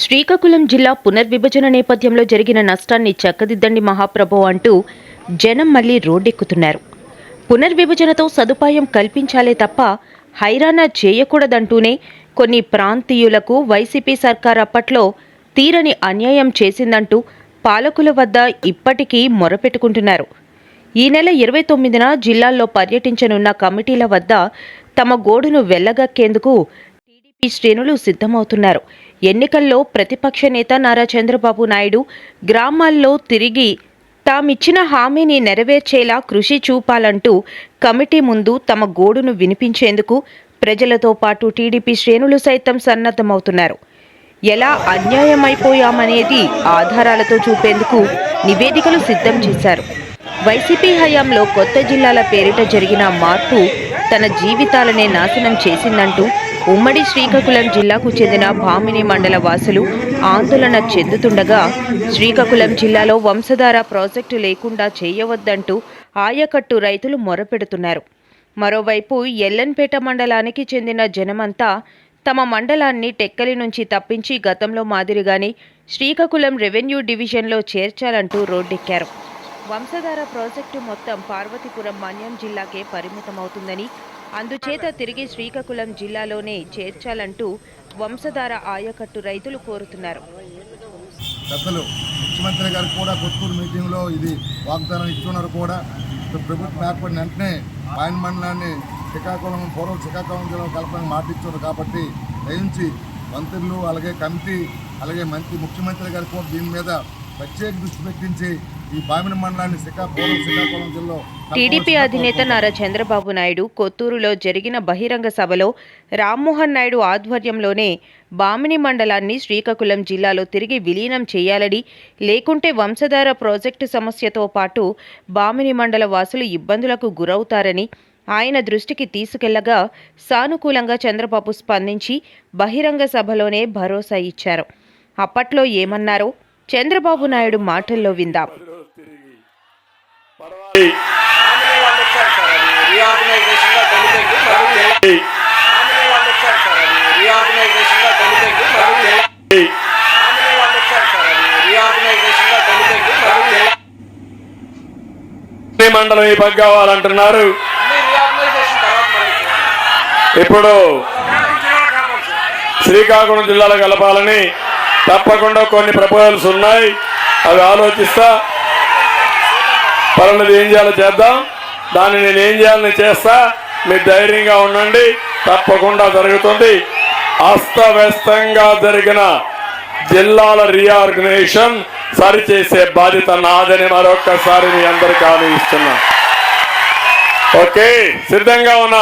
శ్రీకాకుళం జిల్లా పునర్విభజన నేపథ్యంలో జరిగిన నష్టాన్ని చక్కదిద్దండి మహాప్రభు అంటూ జనం మళ్ళీ రోడ్డెక్కుతున్నారు. పునర్విభజనతో సదుపాయం కల్పించాలే తప్ప హైరాణ చేయకూడదంటూనే కొన్ని ప్రాంతీయులకు వైసీపీ సర్కార్ అప్పట్లో తీరని అన్యాయం చేసిందంటూ పాలకుల వద్ద ఇప్పటికీ మొరపెట్టుకుంటున్నారు. ఈ నెల ఇరవై తొమ్మిదిన జిల్లాల్లో పర్యటించనున్న కమిటీల వద్ద తమ గోడును వెళ్ళగక్కేందుకు టీడీపీ శ్రేణులు సిద్ధమవుతున్నారు. ఎన్నికల్లో ప్రతిపక్ష నేత నారా చంద్రబాబు నాయుడు గ్రామాల్లో తిరిగి తామిచ్చిన హామీని నెరవేర్చేలా కృషి చూపాలంటూ కమిటీ ముందు తమ గోడును వినిపించేందుకు ప్రజలతో పాటు టీడీపీ శ్రేణులు సైతం సన్నద్ధమవుతున్నారు. ఎలా అన్యాయమైపోయామనేది ఆధారాలతో చూపేందుకు నివేదికలు సిద్ధం చేశారు. వైసీపీ హయాంలో కొత్త జిల్లాల పేరిట జరిగిన మార్పు తన జీవితాలనే నాశనం చేసిందంటూ ఉమ్మడి శ్రీకాకుళం జిల్లాకు చెందిన భామిని మండల వాసులు ఆందోళన చెందుతుండగా శ్రీకాకుళం జిల్లాలో వంశధార ప్రాజెక్టు లేకుండా చేయవద్దంటూ ఆయకట్టు రైతులు మొరపెడుతున్నారు. మరోవైపు ఎల్లన్పేట మండలానికి చెందిన జనమంతా తమ మండలాన్ని టెక్కలి నుంచి తప్పించి గతంలో మాదిరిగానే శ్రీకాకుళం రెవెన్యూ డివిజన్లో చేర్చాలంటూ రోడ్డెక్కారు. వంశధార ప్రాజెక్టు మొత్తం పార్వతీపురం మన్యం జిల్లాకే పరిమితమవుతుందని అందుచేత తిరిగి శ్రీకాకుళం జిల్లాలోనే చేర్చాలంటూ వంశధార ఆయకట్టు రైతులు కోరుతున్నారు. పెద్దలు ముఖ్యమంత్రి గారు కూడా కొత్తూరు మీటింగ్లో ఇది వాగ్దానం ఇస్తున్నారు కూడా. ప్రభుత్వం ఏర్పడిన వెంటనే ఆయన మండలాన్ని శ్రీకాకుళం పూర్వం శ్రీకాకుళం జిల్లా కలపడానికి మాటిచ్చారు కాబట్టి దయించి మంత్రులు అలాగే కమిటీ అలాగే మంత్రి ముఖ్యమంత్రి గారు కూడా దీని మీద ప్రత్యేక దృష్టి పెట్టించి ఈ బామిన మండలాన్ని శ్రీకాకుళం శ్రీకాకుళం జిల్లా టీడీపీ అధినేత నారా చంద్రబాబు నాయుడు కొత్తూరులో జరిగిన బహిరంగ సభలో రామ్మోహన్ నాయుడు ఆధ్వర్యంలోనే బామిని మండలాన్ని శ్రీకాకుళం జిల్లాలో తిరిగి విలీనం చేయాలని లేకుంటే వంశధార ప్రాజెక్టు సమస్యతో పాటు బామిని మండల వాసులు ఇబ్బందులకు గురవుతారని ఆయన దృష్టికి తీసుకెళ్ళగా సానుకూలంగా చంద్రబాబు స్పందించి బహిరంగ సభలోనే భరోసా ఇచ్చారు. అప్పట్లో ఏమన్నారో చంద్రబాబు నాయుడు మాటల్లో విందాం. మండలం ఈ పగ్గు కావాలంటున్నారు. ఇప్పుడు శ్రీకాకుళం జిల్లాలో కలపాలని తప్పకుండా కొన్ని ప్రపోజల్స్ ఉన్నాయి. అవి ఆలోచిస్తా. పర్వాలేదు ఏం చేయాలో చేద్దాం. దాన్ని నేను ఏం చేయాలని చేస్తా. మీరు ధైర్యంగా ఉండండి. తప్పకుండా జరుగుతుంది. అస్తవ్యస్తంగా జరిగిన జిల్లాల రీఆర్గనైజేషన్ సరిచేసే బాధ్యత నాదని మరొక్కసారి మీ అందరికీ హామీ ఇస్తున్నా ఓకే సిద్ధంగా ఉన్నా